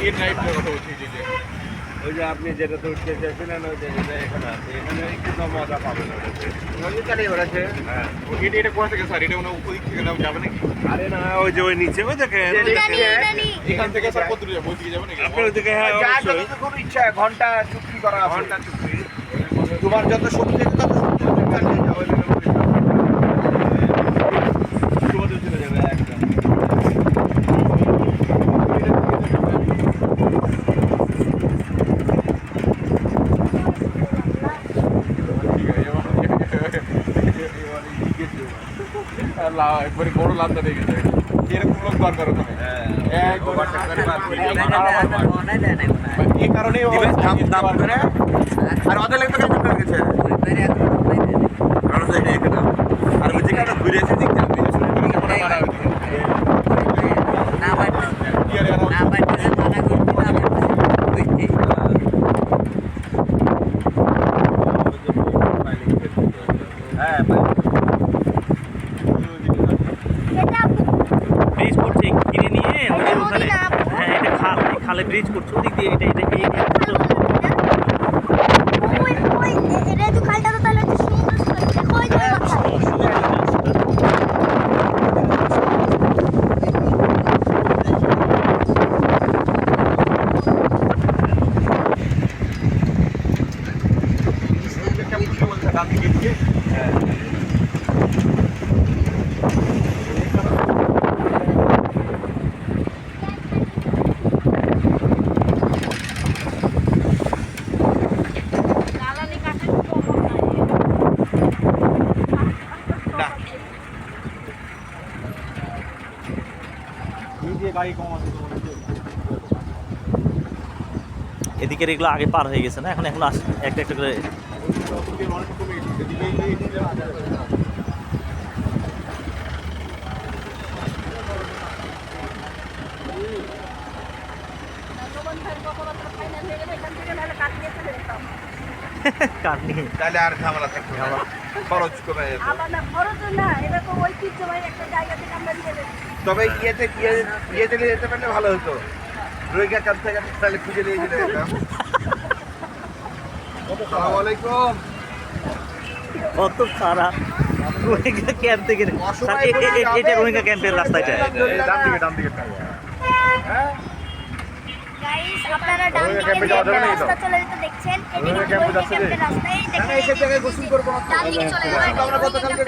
এই ড্রাইভটার কথা বলছি যে যে ওই যে আপনি যেটাতে উঠতে চেয়েছিলেন ওই যেটা এখানে আছে। এখানে একটু মজা পাবেন ওটাতে বেড়াচ্ছে হ্যাঁ। এটা এটা কোথা থেকে স্যার? এটা কোনো উপদিক থেকে নাও যাবে নাকি? আরে না ওই যে ওই নিচে ওই দেখেন এখান থেকে স্যার কত দূরে ওই দিকে যাবে নাকি? আপনার ওইদিকে হ্যাঁ অবশ্যই। যতটুকু ইচ্ছা ঘণ্টা চুক্তি করা ঘণ্টা চুক্তি। তোমার যত শক্তি তত শক্তি তুমি চালিয়ে যাও তোমাদের চলে যাবে একদম আল্লাহ একবারে বড় লান্দা দিয়ে গেছে। এরকম লোক দরকার ওখানে হ্যাঁ। এই কারণেই দাম করে আর ওদের লোক গেছে। আর যেখানে ঘুরে এসে দিক যাবে মারা কি আরে আর হ্যাঁ এটা ব্রিজ করছে কিনে নিয়ে ওই যে এটা ওখানে নদী না, আপু। হ্যাঁ এটা খাল ব্রিজ করছে ওদিক দিয়ে এটা এটা এই ওই ওই এটা তো খালটা তো তাহলে একটু সুন্দর করে দেখো ওই যে মাথায়। এদিকের এগুলো আগে পার হয়ে গেছে না? এখন এখন আস- একটা একটা করে তাহলে আর ঝামেলা থাকবে খরচ কমে আবার খরচ না তো ঐতিহ্যবাহী একটা জায়গা থেকে আমরা তবে ইয়েতে গিয়ে ইয়েতে নিয়ে যেতে পারলে ভালো হতো। রোহিঙ্গা ক্যাম্প থেকে তাহলে খুঁজে নিয়ে যেতে যেতাম। আসসালামু আলাইকুম। কত খারাপ রোহিঙ্গা ক্যাম্প থেকে এটা রোহিঙ্গা ক্যাম্পের রাস্তাটা ডান দিকে ডান দিকে আপনারা ডান দিকে? রাস্তা চলে যেতে দেখছেন। এদিকে ক্যাম্পে রাস্তা এই দেখেন জায়গায় গোসল করব না আমরা গতকালকে